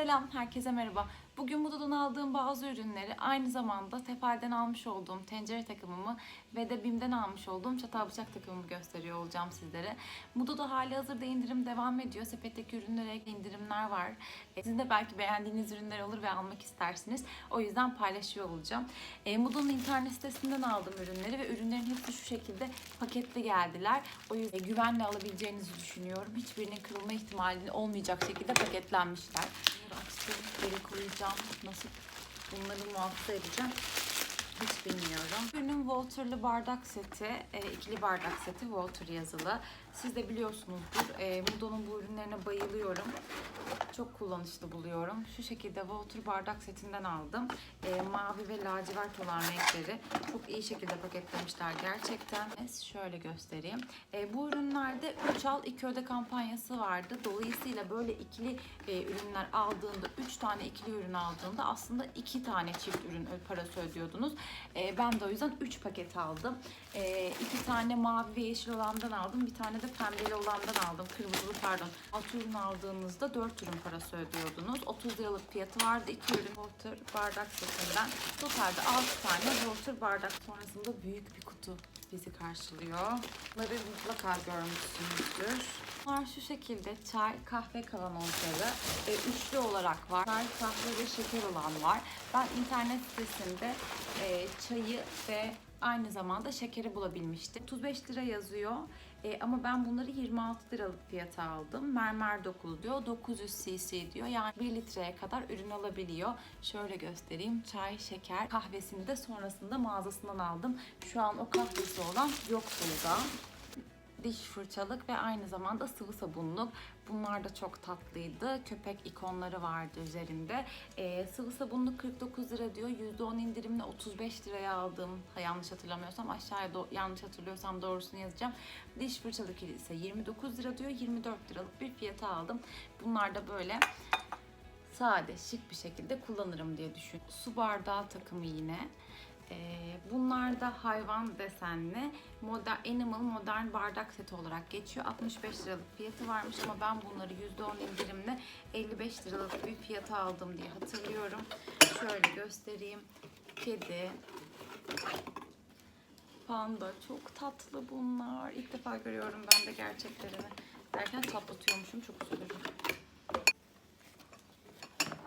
Selam, herkese merhaba. Bugün Modo'dan aldığım bazı ürünleri aynı zamanda Tefal'den almış olduğum tencere takımımı ve de BİM'den almış olduğum çatal bıçak takımımı gösteriyor olacağım sizlere. Modo'da hali hazırda indirim devam ediyor. Sepetteki ürünlere indirimler var. E, Sizin de belki beğendiğiniz ürünler olur ve almak istersiniz. O yüzden paylaşıyor olacağım. E, Modo'nun internet sitesinden aldım ürünleri ve ürünlerin hepsi şu şekilde paketli geldiler. O yüzden e, güvenle alabileceğinizi düşünüyorum. Hiçbirinin kırılma ihtimali olmayacak şekilde paketlenmişler. Bunları açtım, geri koyacağım. Nasıl bunları muhafaza edeceğim hiç bilmiyorum. Ürünün Walter'lı bardak seti, e, ikili bardak seti Walter yazılı. Siz de biliyorsunuzdur. E, Mudo'nun bu ürünlerine bayılıyorum. Çok kullanışlı buluyorum. Şu şekilde Walter bardak setinden aldım. E, mavi ve lacivert olan renkleri çok iyi şekilde paketlemişler gerçekten. Şöyle göstereyim. E, bu ürünlerde 3 al 2 öde kampanyası vardı. Dolayısıyla böyle ikili e, ürünler aldığında 3 tane ikili ürün aldığında aslında 2 tane çift ürün parası ödüyordunuz. E, ben de o yüzden 3 paket aldım. 2 tane mavi ve yeşil olandan aldım. Bir tane de pembeli olandan aldım. Kırmızılı pardon. 6 ürün aldığınızda 4 ürün parası ödüyordunuz. 30 liralık fiyatı vardı. 2 ürün water bardak setinden. Totalde 6 tane water bardak. Sonrasında büyük bir kutu bizi karşılıyor. Bunları mutlaka görmüşsünüzdür. Var şu şekilde çay, kahve kavanozları e, üçlü olarak var. Çay, kahve ve şeker olan var. Ben internet sitesinde e, çayı ve aynı zamanda şekeri bulabilmiştim. 35 lira yazıyor. E, ama ben bunları 26 liralık fiyata aldım. Mermer dokulu diyor. 900 cc diyor. Yani 1 litreye kadar ürün alabiliyor. Şöyle göstereyim. Çay, şeker, kahvesini de sonrasında mağazasından aldım. Şu an o kahvesi olan yok burada diş fırçalık ve aynı zamanda sıvı sabunluk. Bunlar da çok tatlıydı. Köpek ikonları vardı üzerinde. Ee, sıvı sabunluk 49 lira diyor. %10 indirimle 35 liraya aldım. Ha, yanlış hatırlamıyorsam aşağıya do- yanlış hatırlıyorsam doğrusunu yazacağım. Diş fırçalık ise 29 lira diyor. 24 liralık bir fiyata aldım. Bunlar da böyle sade, şık bir şekilde kullanırım diye düşün. Su bardağı takımı yine. Ee, bunlar da hayvan desenli modern, Animal modern bardak seti olarak geçiyor. 65 liralık fiyatı varmış ama ben bunları %10 indirimle 55 liralık bir fiyata aldım diye hatırlıyorum. Şöyle göstereyim. Kedi, panda çok tatlı bunlar. İlk defa görüyorum ben de gerçeklerini. Derken tatlatıyormuşum çok üzülürüm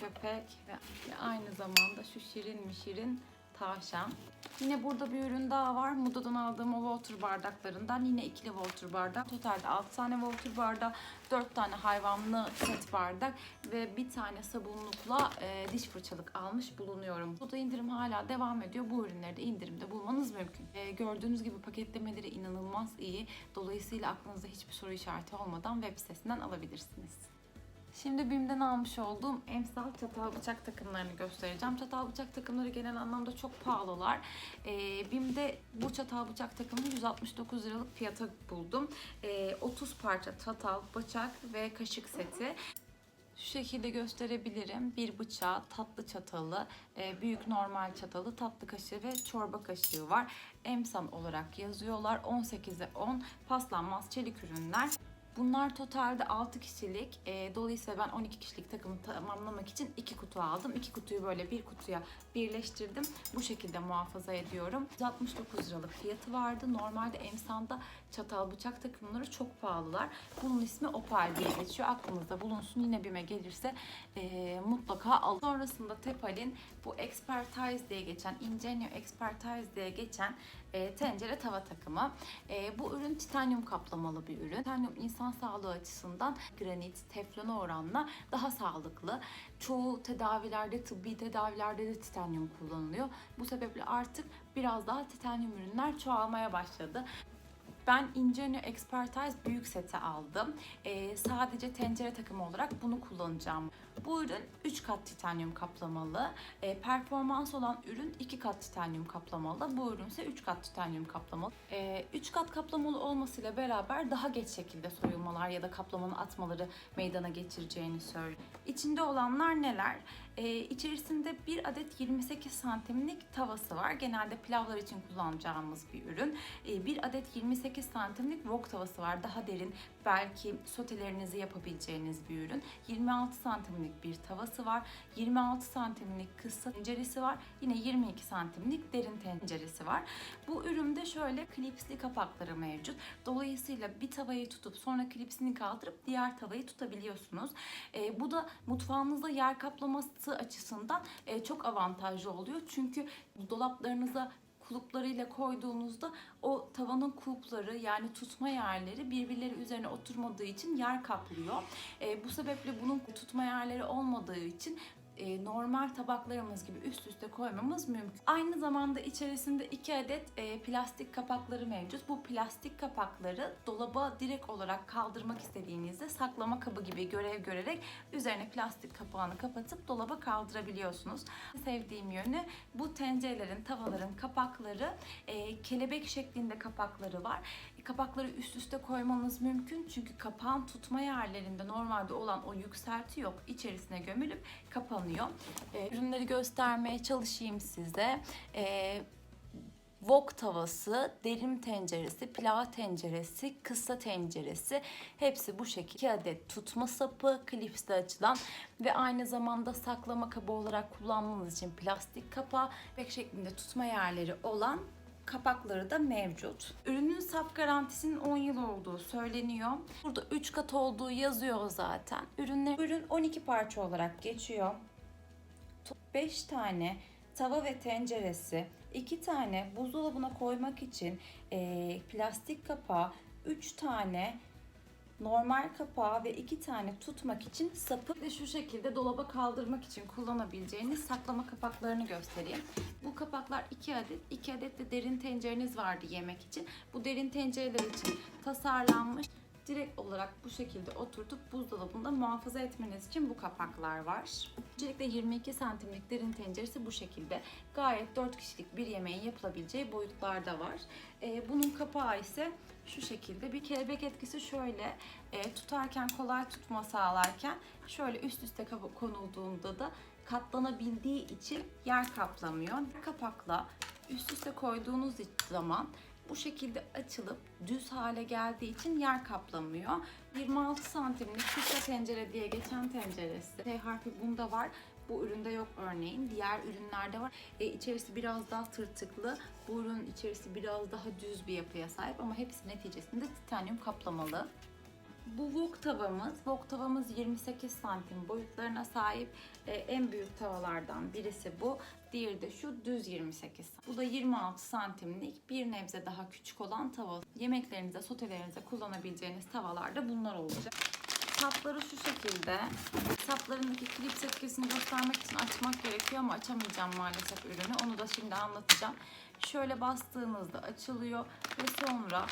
köpek ve aynı zamanda şu şirin mi şirin tavşan. Yine burada bir ürün daha var. Moda'dan aldığım o water bardaklarından yine ikili water bardak. Totalde 6 tane water bardak, 4 tane hayvanlı set bardak ve bir tane sabunlukla e, diş fırçalık almış bulunuyorum. Moda indirim hala devam ediyor. Bu ürünleri de indirimde bulmanız mümkün. E, gördüğünüz gibi paketlemeleri inanılmaz iyi. Dolayısıyla aklınızda hiçbir soru işareti olmadan web sitesinden alabilirsiniz. Şimdi BİM'den almış olduğum emsal çatal bıçak takımlarını göstereceğim. Çatal bıçak takımları genel anlamda çok pahalılar. Ee, BİM'de bu çatal bıçak takımını 169 liralık fiyata buldum. Ee, 30 parça çatal, bıçak ve kaşık seti. Şu şekilde gösterebilirim. Bir bıçağı, tatlı çatalı, e, büyük normal çatalı, tatlı kaşığı ve çorba kaşığı var. Emsan olarak yazıyorlar. 18'e 10 paslanmaz çelik ürünler. Bunlar totalde 6 kişilik. E, dolayısıyla ben 12 kişilik takımı tamamlamak için 2 kutu aldım. 2 kutuyu böyle bir kutuya birleştirdim. Bu şekilde muhafaza ediyorum. 169 liralık fiyatı vardı. Normalde Emsan'da çatal bıçak takımları çok pahalılar. Bunun ismi Opal diye geçiyor. Aklınızda bulunsun. Yine bime gelirse e, mutlaka alın. Sonrasında Tefal'in bu Expertise diye geçen, Ingenio Expertise diye geçen e, tencere tava takımı. E, bu ürün titanyum kaplamalı bir ürün. Titanyum insan sağlığı açısından granit, teflona oranla daha sağlıklı. Çoğu tedavilerde, tıbbi tedavilerde de titanyum kullanılıyor. Bu sebeple artık biraz daha titanyum ürünler çoğalmaya başladı. Ben Ingenio Expertise büyük seti aldım. Ee, sadece tencere takımı olarak bunu kullanacağım. Bu ürün 3 kat titanyum kaplamalı. Ee, performans olan ürün 2 kat titanyum kaplamalı. Bu ürün ise 3 kat titanyum kaplamalı. 3 kat kaplamalı olmasıyla beraber daha geç şekilde soyulmalar ya da kaplamanın atmaları meydana geçireceğini söylüyor. İçinde olanlar neler? Ee, içerisinde bir adet 28 santimlik tavası var. Genelde pilavlar için kullanacağımız bir ürün. Ee, bir adet 28 28 santimlik wok tavası var. Daha derin belki sotelerinizi yapabileceğiniz bir ürün. 26 santimlik bir tavası var. 26 santimlik kısa tenceresi var. Yine 22 santimlik derin tenceresi var. Bu üründe şöyle klipsli kapakları mevcut. Dolayısıyla bir tavayı tutup sonra klipsini kaldırıp diğer tavayı tutabiliyorsunuz. E, bu da mutfağınızda yer kaplaması açısından e, çok avantajlı oluyor. Çünkü dolaplarınıza kuluplarıyla koyduğunuzda o tavanın kulpları yani tutma yerleri birbirleri üzerine oturmadığı için yer kaplıyor. E, bu sebeple bunun tutma yerleri olmadığı için e, normal tabaklarımız gibi üst üste koymamız mümkün. Aynı zamanda içerisinde iki adet e, plastik kapakları mevcut. Bu plastik kapakları dolaba direkt olarak kaldırmak istediğinizde saklama kabı gibi görev görerek üzerine plastik kapağını kapatıp dolaba kaldırabiliyorsunuz. Sevdiğim yönü bu tencerelerin, tavaların kapakları e, kelebek şeklinde kapakları var. Kapakları üst üste koymanız mümkün çünkü kapağın tutma yerlerinde normalde olan o yükselti yok. İçerisine gömülüp kapanıyor. E, ürünleri göstermeye çalışayım size. E, Wok tavası, derim tenceresi, pilav tenceresi, kısa tenceresi hepsi bu şekilde. 2 adet tutma sapı, klipsle açılan ve aynı zamanda saklama kabı olarak kullanmanız için plastik kapağı ve şeklinde tutma yerleri olan kapakları da mevcut. Ürünün sap garantisinin 10 yıl olduğu söyleniyor. Burada 3 kat olduğu yazıyor zaten. Ürünler, ürün 12 parça olarak geçiyor. 5 tane tava ve tenceresi, 2 tane buzdolabına koymak için e, plastik kapağı, 3 tane normal kapağı ve 2 tane tutmak için sapı ve şu şekilde dolaba kaldırmak için kullanabileceğiniz saklama kapaklarını göstereyim. Bu kapaklar 2 adet, 2 adet de derin tencereniz vardı yemek için. Bu derin tencereler için tasarlanmış direkt olarak bu şekilde oturtup buzdolabında muhafaza etmeniz için bu kapaklar var. Öncelikle 22 santimlik derin tenceresi bu şekilde. Gayet 4 kişilik bir yemeğin yapılabileceği boyutlarda var. Ee, bunun kapağı ise şu şekilde. Bir kelebek etkisi şöyle e, tutarken kolay tutma sağlarken şöyle üst üste konulduğunda da katlanabildiği için yer kaplamıyor. Kapakla üst üste koyduğunuz zaman bu şekilde açılıp düz hale geldiği için yer kaplamıyor. 26 santimlik kısa tencere diye geçen tenceresi. T harfi bunda var. Bu üründe yok örneğin. Diğer ürünlerde var. E, içerisi biraz daha tırtıklı. Bu ürünün içerisi biraz daha düz bir yapıya sahip ama hepsi neticesinde titanyum kaplamalı. Bu wok tavamız, wok tavamız 28 santim boyutlarına sahip e, en büyük tavalardan birisi bu. Diğeri de şu düz 28 santim. Bu da 26 santimlik bir nebze daha küçük olan tava. Yemeklerinize, sotelerinize kullanabileceğiniz tavallarda bunlar olacak. Sapları şu şekilde. Saplarındaki klips etkisini göstermek için açmak gerekiyor ama açamayacağım maalesef ürünü. Onu da şimdi anlatacağım. Şöyle bastığınızda açılıyor ve sonra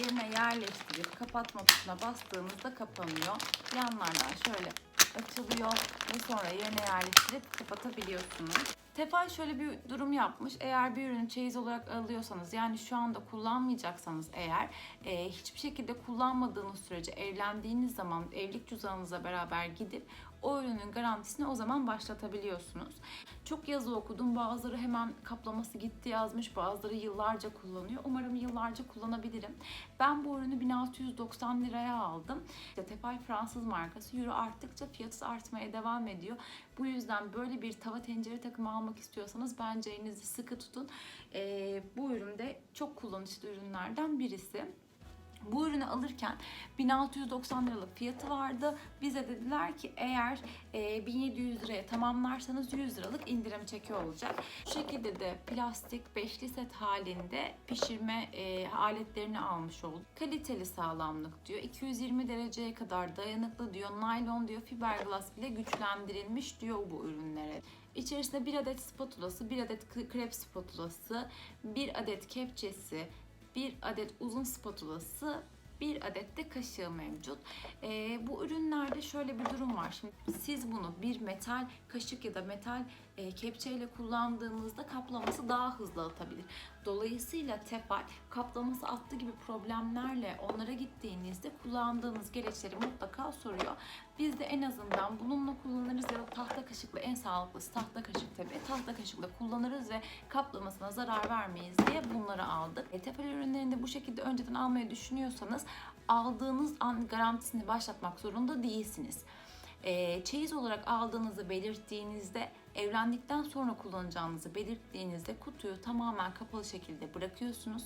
yerine yerleştirip kapatma tuşuna bastığınızda kapanıyor. Yanlardan şöyle açılıyor ve sonra yerine yerleştirip kapatabiliyorsunuz. Tefal şöyle bir durum yapmış. Eğer bir ürünü çeyiz olarak alıyorsanız yani şu anda kullanmayacaksanız eğer e, hiçbir şekilde kullanmadığınız sürece evlendiğiniz zaman evlilik cüzdanınıza beraber gidip o ürünün garantisini o zaman başlatabiliyorsunuz. Çok yazı okudum. Bazıları hemen kaplaması gitti yazmış. Bazıları yıllarca kullanıyor. Umarım yıllarca kullanabilirim. Ben bu ürünü 1690 liraya aldım. İşte Tefal Fransız markası. Euro arttıkça fiyatı artmaya devam ediyor. Bu yüzden böyle bir tava tencere takımı almak istiyorsanız bence elinizi sıkı tutun. Ee, bu ürün de çok kullanışlı ürünlerden birisi. Bu ürünü alırken 1690 liralık fiyatı vardı. Bize dediler ki eğer e, 1700 liraya tamamlarsanız 100 liralık indirim çeki olacak. Bu şekilde de plastik beşli set halinde pişirme e, aletlerini almış olduk. Kaliteli sağlamlık diyor. 220 dereceye kadar dayanıklı diyor. Naylon diyor. Fiberglass bile güçlendirilmiş diyor bu ürünlere. İçerisinde bir adet spatulası, bir adet krep spatulası, bir adet kepçesi, bir adet uzun spatulası, bir adet de kaşığı mevcut. Ee, bu ürünlerde şöyle bir durum var. Şimdi siz bunu bir metal kaşık ya da metal e, kepçeyle kullandığınızda kaplaması daha hızlı atabilir. Dolayısıyla tefal kaplaması attı gibi problemlerle onlara gittiğinizde kullandığınız gereçleri mutlaka soruyor. Biz de en azından bununla kullanırız ya da tahta kaşıkla en sağlıklısı tahta kaşık tabii. Tahta kaşıkla kullanırız ve kaplamasına zarar vermeyiz diye bunları aldık. E, tefal ürünlerini de bu şekilde önceden almayı düşünüyorsanız aldığınız an garantisini başlatmak zorunda değilsiniz. E, çeyiz olarak aldığınızı belirttiğinizde evlendikten sonra kullanacağınızı belirttiğinizde kutuyu tamamen kapalı şekilde bırakıyorsunuz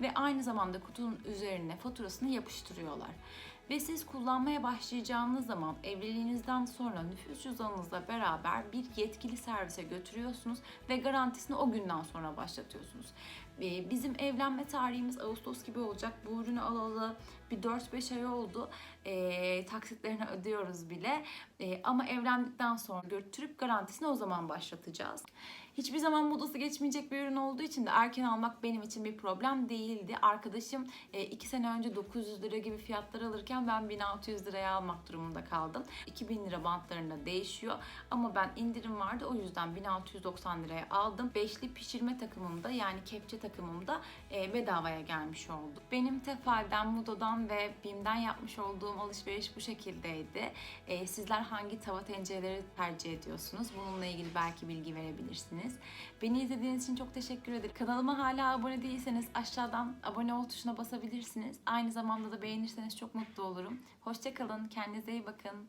ve aynı zamanda kutunun üzerine faturasını yapıştırıyorlar. Ve siz kullanmaya başlayacağınız zaman evliliğinizden sonra nüfus cüzdanınızla beraber bir yetkili servise götürüyorsunuz ve garantisini o günden sonra başlatıyorsunuz. Ee, Bizim evlenme tarihimiz Ağustos gibi olacak. Bu ürünü alalı bir 4-5 ay oldu. Ee, taksitlerini ödüyoruz bile. Ee, ama evlendikten sonra götürüp garantisini o zaman başlatacağız. Hiçbir zaman modası geçmeyecek bir ürün olduğu için de erken almak benim için bir problem değildi. Arkadaşım 2 sene önce 900 lira gibi fiyatlar alırken ben 1600 liraya almak durumunda kaldım. 2000 lira bantlarında değişiyor ama ben indirim vardı o yüzden 1690 liraya aldım. Beşli pişirme takımımda yani kepçe takımımda e, bedavaya gelmiş oldu. Benim Tefal'den, Mudo'dan ve Bim'den yapmış olduğum alışveriş bu şekildeydi. E, sizler hangi tava tencereleri tercih ediyorsunuz? Bununla ilgili belki bilgi verebilirsiniz. Beni izlediğiniz için çok teşekkür ederim. Kanalıma hala abone değilseniz aşağıdan abone ol tuşuna basabilirsiniz. Aynı zamanda da beğenirseniz çok mutlu olurum. Hoşçakalın, kendinize iyi bakın.